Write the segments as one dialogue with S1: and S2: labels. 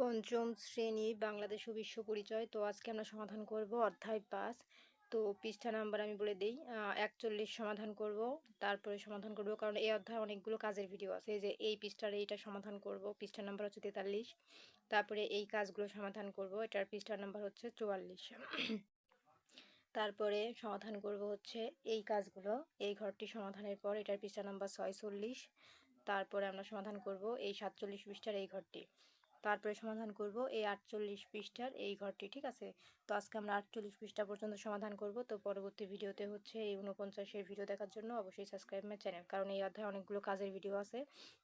S1: পঞ্চম শ্রেণি বাংলাদেশ ও বিশ্ব পরিচয়। তো আজকে আমরা সমাধান করব অধ্যায় পাঁচ। তো পৃষ্ঠা নাম্বার আমি বলে দিই একচল্লিশ সমাধান করব। তারপরে সমাধান করব, কারণ এই অধ্যায় অনেকগুলো কাজের ভিডিও আছে। যে এই পৃষ্ঠার এইটা সমাধান করব পৃষ্ঠা নাম্বার হচ্ছে তেতাল্লিশ। তারপরে এই কাজগুলো সমাধান করব, এটার পৃষ্ঠা নাম্বার হচ্ছে চুয়াল্লিশ। তারপরে সমাধান করব হচ্ছে এই কাজগুলো, এই ঘরটি সমাধানের পর এটার পৃষ্ঠা নাম্বার ছয়চল্লিশ। তারপরে আমরা সমাধান করব এই সাতচল্লিশ পৃষ্ঠার এই ঘরটি। তারপরে সমাধান করব এই আটচল্লিশ পৃষ্ঠার এই ঘরটি, ঠিক আছে? তো আজকে আমরা আটচল্লিশ পৃষ্ঠা পর্যন্ত সমাধান করব। তো পরবর্তী ভিডিওতে হচ্ছে এই উনপঞ্চাশের ভিডিও দেখার জন্য অবশ্যই সাবস্ক্রাইব মাই চ্যানেল কারণ এই অধ্যায়ে অনেকগুলো কাজের ভিডিও আছে।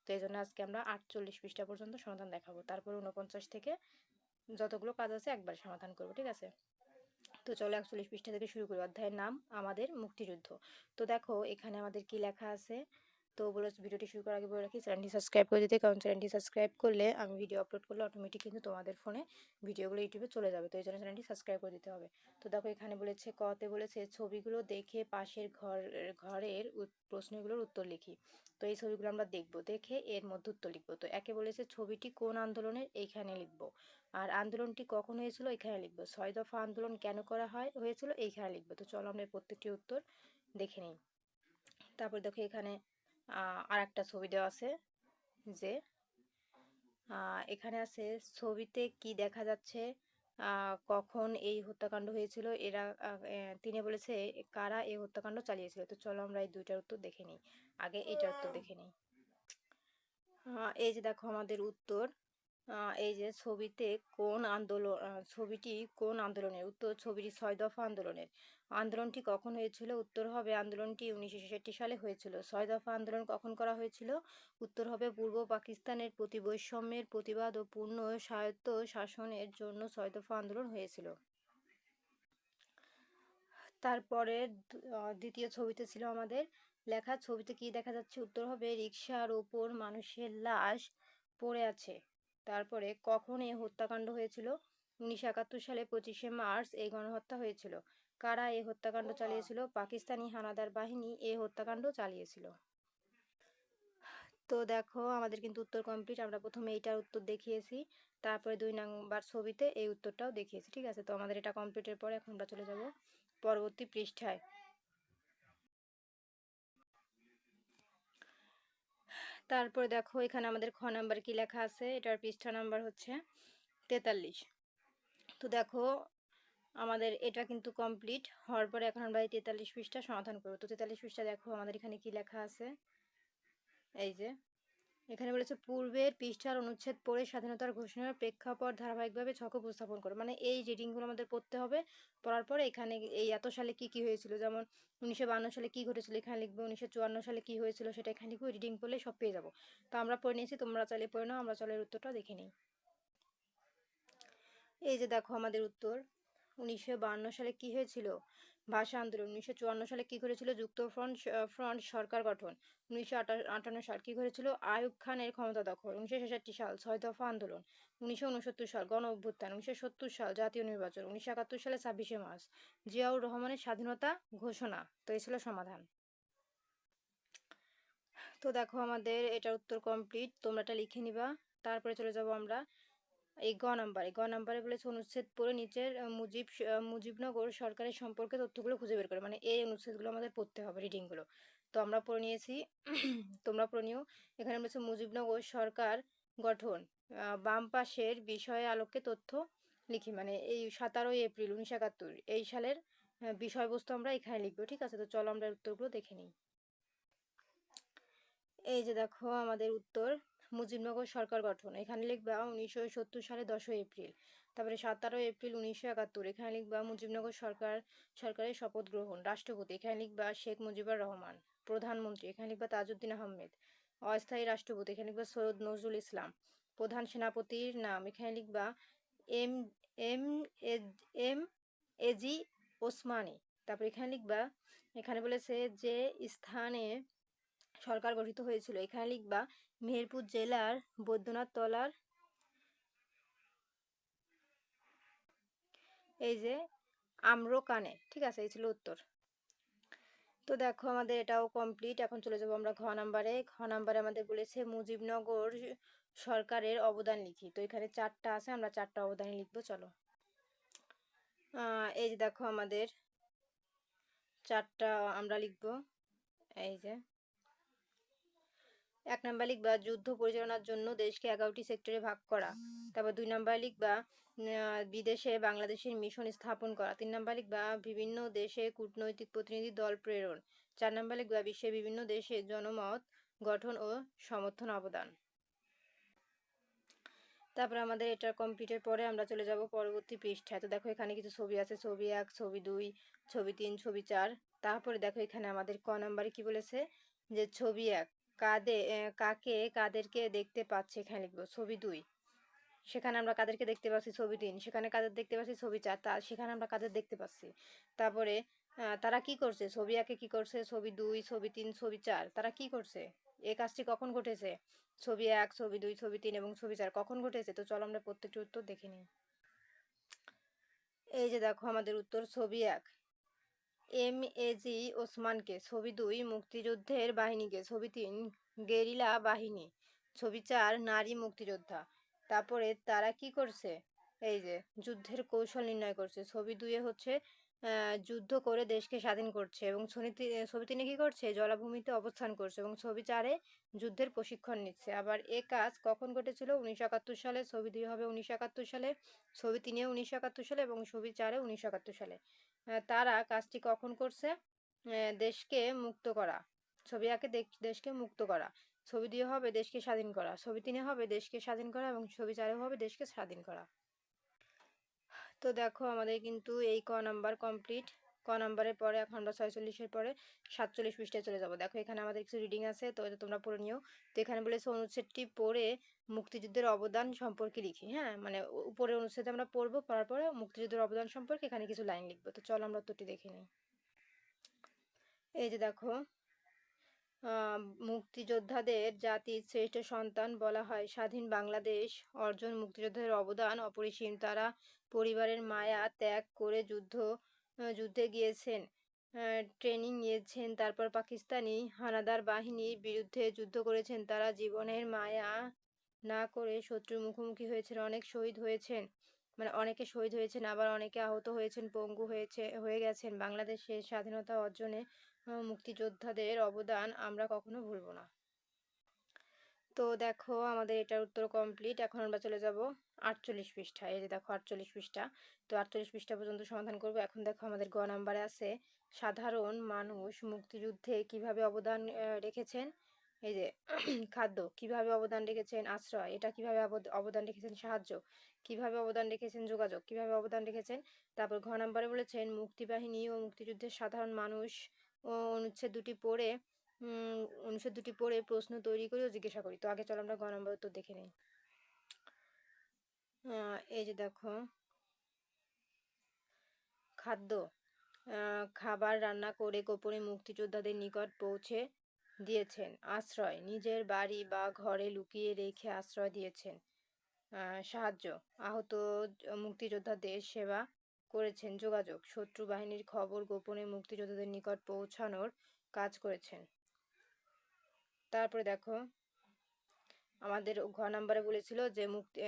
S1: তো এই জন্য আজকে আমরা আটচল্লিশ পৃষ্ঠা পর্যন্ত সমাধান দেখাবো। তারপর উনপঞ্চাশ থেকে যতগুলো কাজ আছে একবার সমাধান করব, ঠিক আছে? তো চলো একচল্লিশ পৃষ্ঠা থেকে শুরু করি। অধ্যায়ের নাম, আমাদের মুক্তিযুদ্ধ। তো দেখো, এখানে আমাদের কি লেখা আছে? তো বলে ভিডিওটি শুরু করার আগে বলে রাখি, চ্যানেলটি সাবস্ক্রাইব করে দিতে, কারণ চ্যানেলটি সাবস্ক্রাইব করলে আমি ভিডিও আপলোড করলে অটোমেটিক কিন্তু তোমাদের ফোনে ভিডিওগুলো ইউটিউবে চলে যাবে। তো এই জন্য চ্যানেলটি সাবস্ক্রাইব করে দিতে হবে। তো দেখো এখানে বলেছে কতে বলেছে, ছবিগুলো দেখে পাশের ঘর, ঘরের প্রশ্নগুলোর উত্তর লিখি। তো এই ছবিগুলো আমরা দেখব, দেখে এর মধ্যে উত্তর লিখব। তো একে বলেছে, ছবিটি কোন আন্দোলনের? এইখানে লিখব। আর আন্দোলনটি কখন হয়েছিল? এখানে লিখব। ছয় দফা আন্দোলন কেন করা হয়, হয়েছিল? এইখানে লিখব। তো চলো আমরা প্রত্যেকটি উত্তর দেখে নিই। তারপর দেখো এখানে আর একটা ছবি দেওয়া আছে যে এখানে আছে ছবিতে কি দেখা যাচ্ছে? কখন এই হত্যাকাণ্ড হয়েছিল? এরা তিনি বলেছে কারা এই হত্যাকাণ্ড চালিয়েছিল? তো চলো আমরা এই দুইটার উত্তর দেখে নিই। আগে এটার উত্তর দেখে নিই। এই যে দেখো আমাদের উত্তর। এই যে ছবিতে কোন আন্দোলন ছবিটি কোন আন্দোলনের? উত্তর ছবিটি ছয় দফা আন্দোলনের। আন্দোলনটি কখন হয়েছিল? উত্তর হবে আন্দোলনটি উনিশশো ছেষট্টি সালে হয়েছিল। ছয় দফা আন্দোলন কখন করা হয়েছিল? উত্তর হবে পূর্ব পাকিস্তানের প্রতি বৈষম্যের প্রতিবাদ ও পূর্ণ স্বায়ত্ত শাসনের জন্য ছয় দফা আন্দোলন হয়েছিল। তারপরে দ্বিতীয় ছবিতে ছিল আমাদের লেখা। ছবিতে কি দেখা যাচ্ছে? উত্তর হবে রিক্সার ওপর মানুষের লাশ পড়ে আছে। তারপরে কখন এই হত্যাকাণ্ড হয়েছিল? উনিশশো একাত্তর সালে পঁচিশে মার্চ এই গণহত্যা হয়েছিল। কারা এই হত্যাকাণ্ড চালিয়েছিল? পাকিস্তানি হানাদার বাহিনী এই হত্যাকাণ্ড চালিয়েছিল। তো দেখো আমাদের কিন্তু উত্তর কমপ্লিট আমরা প্রথমে এইটার উত্তর দেখিয়েছি। তারপরে দুই নাম্বার ছবিতে এই উত্তরটাও দেখিয়েছি। ঠিক আছে? তো আমাদের এটা কমপ্লিটের পরে এখন আমরা চলে যাব পরবর্তী পৃষ্ঠায়। তারপরে দেখো এখানে আমাদের খ নাম্বার কি লেখা আছে? এটার পৃষ্ঠা নাম্বার হচ্ছে তেতাল্লিশ। তো দেখো আমাদের এটা কিন্তু কমপ্লিট হওয়ার পরে এখন আমরা এই তেতাল্লিশ পৃষ্ঠা সমাধান করব। তো তেতাল্লিশ পৃষ্ঠা দেখো আমাদের এখানে কি লেখা আছে? এই যে এখানে বলেছে, পূর্বের পৃষ্ঠার অনুচ্ছেদ পড়ে স্বাধীনতার ঘোষণার প্রেক্ষাপট ধারাবাহিকভাবে ছক উপস্থাপন করে। মানে এই রিডিংগুলো আমাদের পড়তে হবে, পড়ার পরে এখানে এই এত সালে কি কি হয়েছিল? যেমন উনিশশো সালে কি ঘটেছিল? এখানে লিখব উনিশশো সালে কি হয়েছিল? সেটা এখানে লিখব রিডিং পড়লে সব পেয়ে যাব। তো আমরা পড়ে নিয়েছি, তোমরা চাইলে পড়ে নাও, আমরা চলের উত্তরটা দেখে নিই। এই যে দেখো আমাদের উত্তর। উনিশশো সালে কি হয়েছিল? ভাষা আন্দোলন। উনিশশো সালে কি করেছিল যুক্ত ফ্রন্ট সরকার গঠন। উনিশশো আটান্ন সাল কি করেছিল আয়ুব খানের ক্ষমতা দখল। উনিশশো ছেষট্টি সাল ছয় দফা আন্দোলন। উনিশশো উনসত্তর সাল গণ অভ্যুত্থান উনিশশো সত্তর সাল জাতীয় নির্বাচন। উনিশশো একাত্তর সালে ছাব্বিশে মার্চ। জিয়াউর রহমানের স্বাধীনতা ঘোষণা। তো এই ছিল সমাধান। তো দেখো আমাদের এটার উত্তর কমপ্লিট তোমরা এটা লিখে নিবা। তারপরে চলে যাব আমরা এই গ নাম্বারে গ নাম্বারে বলেছে অনুচ্ছেদ পড়ে নিচের মুজিব মুজিবনগর সরকারের সম্পর্কে তথ্যগুলো খুঁজে বের করে। মানে এই অনুচ্ছেদগুলো আমাদের পড়তে হবে রিডিংগুলো তো আমরা পড়ে নিয়েছি, তোমরা পড়ে নিও। এখানে বলেছে মুজিবনগর সরকার গঠন বাম পাশের বিষয়ে আলোকে তথ্য লিখি। মানে এই সতেরোই এপ্রিল উনিশশো একাত্তর, এই সালের বিষয়বস্তু আমরা এখানে লিখব, ঠিক আছে? তো চলো আমরা উত্তরগুলো দেখে নিই। এই যে দেখো আমাদের উত্তর। মুজিবনগর সরকার গঠন। এখানে লিখবা উনিশশো সত্তর সালে দশই এপ্রিল, তারপরে সতেরো এপ্রিল উনিশশো একাত্তর। এখানে লিখবা মুজিবনগর সরকার, সরকারের শপথ গ্রহণ। রাষ্ট্রপতি, এখানে লিখবা শেখ মুজিবুর রহমান, প্রধানমন্ত্রী, এখানে লিখবা তাজউদ্দিন আহমেদ, অস্থায়ী রাষ্ট্রপতি, এখানে লিখবা সৈয়দ নজরুল ইসলাম, প্রধান সেনাপতির নাম, এখানে লিখবা M M M, AG Osmani, তারপর এখানে লিখবা, এখানে বলেছে যে স্থানে সরকার গঠিত হয়েছিল। এখানে লিখবা, মেহেরপুর জেলার বৈদ্যনাথ তলার এই যে আম্রকানে, ঠিক আছে, এই ছিল উত্তর। তো দেখো আমাদের এটাও কমপ্লিট এখন চলে যাব আমরা ঘ নাম্বারে। ঘ নাম্বারে আমাদের বলেছে মুজিবনগর সরকারের অবদান লিখি। তো এখানে চারটা আছে, আমরা চারটা অবদানই লিখব, চলো। এই যে দেখো আমাদের চারটা আমরা লিখব। এই যে এক নাম্বার লিখবা যুদ্ধ পরিচালনার জন্য দেশকে এগারোটি সেক্টরে ভাগ করা, তারপর দুই নাম্বার লিখবা বিদেশে বাংলাদেশের মিশন স্থাপন করা, তিন নাম্বার লিখবা বিভিন্ন দেশে কূটনৈতিক প্রতিনিধি দল প্রেরণ, চার নাম্বার লিখবা বিশ্বের বিভিন্ন দেশে জনমত গঠন ও সমর্থন অবদান। তারপর আমাদের এটা কমপ্লিটের পরে আমরা চলে যাব পরবর্তী পৃষ্ঠায়। তো দেখো এখানে কিছু ছবি আছে, ছবি এক, ছবি দুই, ছবি তিন, ছবি চার। তারপরে দেখো এখানে আমাদের ক নাম্বারে কি বলেছে? যে ছবি এক কাদে কাকে কাদেরকে দেখতে পাচ্ছে এখানে লিখব ছবি দুই। সেখানে আমরা কাদেরকে দেখতে পাচ্ছি ছবি তিন। সেখানে কাদের দেখতে পাচ্ছি ছবি চার। তা, সেখানে আমরা কাদের দেখতে পাচ্ছি? তারপরে তারা কি করছে? ছবি একে কি করছে? ছবি দুই, ছবি তিন, ছবি চার। তারা কি করছে? এই কাজটি কখন ঘটেছে? ছবি এক, ছবি দুই, ছবি তিন এবং ছবি চার কখন ঘটেছে? তো চলো আমরা প্রত্যেকটি উত্তর দেখে নিই। এই যে দেখো আমাদের উত্তর, ছবি এক। এম এজি ওসমানকে, ছবি দুই, মুক্তিযুদ্ধের বাহিনীকে, ছবি তিন, গেরিলা বাহিনী, ছবি চার, নারী মুক্তিযোদ্ধা। তারপরে তারা কি করছে? এই যে, যুদ্ধের কৌশল নির্ণয় করছে। ছবি দুইয়ে হচ্ছে যুদ্ধ করে দেশকে স্বাধীন করছে এবং ছবি তিনে কি করছে? জলাভূমিতে অবস্থান করছে এবং ছবি চারে যুদ্ধের প্রশিক্ষণ নিচ্ছে। আবার এ কাজ কখন ঘটেছিল? উনিশশো একাত্তর সালে, ছবি দুই হবে উনিশশো একাত্তর সালে, ছবি তিনে উনিশশো একাত্তর সালে এবং ছবি চারে উনিশশো একাত্তর সালে। তারা কাজটি কখন করছে? দেশকে মুক্ত করা। ছবি আঁকে দেশ- দেশকে মুক্ত করা। ছবি দিয়ে হবে দেশকে স্বাধীন করা। ছবি তিনে হবে দেশকে স্বাধীন করা এবং ছবি চারে হবে দেশকে স্বাধীন করা। তো দেখো আমাদের কিন্তু এই ক নাম্বার কমপ্লিট। ক নাম্বারের পরে এখন আমরা ছয়চল্লিশের পরে সাতচল্লিশ পৃষ্ঠায় চলে যাব। দেখো এখানে আমাদের কিছু রিডিং আছে, তো এটা তোমরা পড়ে নিও। তো এখানে বলেছে অনুচ্ছেদটি পড়ে মুক্তিযুদ্ধের অবদান সম্পর্কে লিখি হ্যাঁ? মানে উপরে অনুচ্ছেদে আমরা পড়ব, পড়ার পরে মুক্তিযুদ্ধের অবদান সম্পর্কে এখানে কিছু লাইন লিখব। তো চলো আমরা উত্তরটি দেখে নিই। এই যে দেখো মুক্তিযোদ্ধাদের জাতির শ্রেষ্ঠ সন্তান বলা হয় স্বাধীন বাংলাদেশ, অর্জন মুক্তিযোদ্ধাদের অবদান অপরিসীম। তারা পরিবারের মায়া ত্যাগ করে যুদ্ধ যুদ্ধে গিয়েছেন ট্রেনিং নিয়েছেন, তারপর পাকিস্তানি হানাদার বাহিনীর বিরুদ্ধে যুদ্ধ করেছেন। তারা জীবনের মায়া না করে শত্রুর মুখোমুখি হয়েছেন, অনেক শহীদ হয়েছেন মানে অনেকে শহীদ হয়েছেন, আবার অনেকে আহত হয়েছেন, পঙ্গু হয়েছে, হয়ে গেছেন। বাংলাদেশের স্বাধীনতা অর্জনে মুক্তিযোদ্ধাদের অবদান আমরা কখনো ভুলব না। তো দেখো, আমাদের এটার উত্তর কমপ্লিট এখন আমরা চলে যাব আটচল্লিশ পৃষ্ঠা। এই যে দেখো, আটচল্লিশ পৃষ্ঠা। তো আটচল্লিশ পৃষ্ঠা পর্যন্ত সমাধান করব। এখন দেখো, আমাদের গ নাম্বারে আছে, সাধারণ মানুষ মুক্তিযুদ্ধে কীভাবে অবদান রেখেছেন? এই যে খাদ্য, কীভাবে অবদান রেখেছেন আশ্রয়, এটা কীভাবে অবদ- অবদান রেখেছেন সাহায্য, কীভাবে অবদান রেখেছেন যোগাযোগ, কীভাবে অবদান রেখেছেন? তারপর ঘ নাম্বারে বলেছেন, মুক্তিবাহিনী ও মুক্তিযুদ্ধের সাধারণ মানুষ ও অনুচ্ছেদ দুটি পড়ে অনুচ্ছেদ দুটি পড়ে প্রশ্ন তৈরি করি ও জিজ্ঞাসা করি। তো আগে চলো আমরা গ নম্বর উত্তর দেখে নিই। এই যে দেখো। খাদ্য খাবার রান্না করে গোপনে মুক্তিযোদ্ধাদের নিকট পৌঁছে দিয়েছেন আশ্রয় নিজের বাড়ি বা ঘরে লুকিয়ে রেখে আশ্রয় দিয়েছেন। সাহায্য আহত মুক্তিযোদ্ধাদের সেবা করেছেন যোগাযোগ শত্রু বাহিনীর খবর গোপনে মুক্তিযোদ্ধাদের নিকট পৌঁছানোর কাজ করেছেন। তারপরে দেখো আমাদের ঘ নাম্বারে বলেছিল যে মুক্তি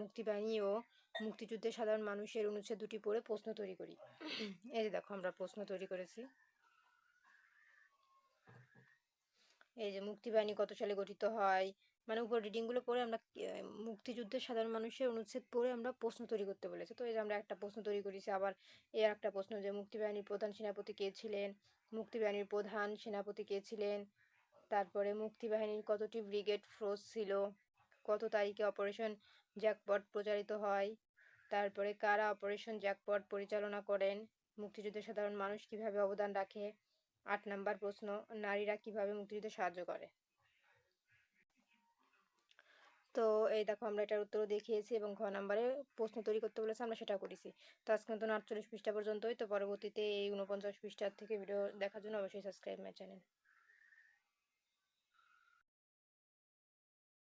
S1: মুক্তিবাহিনী ও মুক্তিযুদ্ধে সাধারণ মানুষের অনুচ্ছেদ দুটি পড়ে প্রশ্ন তৈরি করি। এই যে দেখো আমরা প্রশ্ন তৈরি করেছি। এই যে মুক্তিবাহিনী কত সালে গঠিত হয়? মানে উপর রিডিংগুলো পড়ে আমরা মুক্তিযুদ্ধের সাধারণ মানুষের অনুচ্ছেদ পড়ে আমরা প্রশ্ন তৈরি করতে বলেছে। তো এই যে আমরা একটা প্রশ্ন তৈরি করেছি, আবার এর একটা প্রশ্ন যে মুক্তিবাহিনীর প্রধান সেনাপতি কে ছিলেন? মুক্তিবাহিনীর প্রধান সেনাপতি কে ছিলেন? তারপরে মুক্তিবাহিনীর কতটি ব্রিগেড ফোর্স ছিল? কত তারিখে অপারেশন জ্যাকপট প্রচারিত হয়? তারপরে কারা অপারেশন জ্যাকপট পরিচালনা করেন? মুক্তিযুদ্ধের সাধারণ মানুষ কীভাবে অবদান রাখে? আট নম্বর প্রশ্ন, নারীরা কীভাবে মুক্তিযুদ্ধে সাহায্য করে? তো এই দেখো, আমরা এটার উত্তরও দেখিয়েছি এবং ঘ নাম্বারে প্রশ্ন তৈরি করতে বলেছে, আমরা সেটা করেছি। তো আজকে নতুন আটচল্লিশ পৃষ্ঠা পর্যন্তই, তো পরবর্তীতে এই উনপঞ্চাশ পৃষ্ঠার থেকে ভিডিও দেখার জন্য অবশ্যই সাবস্ক্রাইব মাই চ্যানেল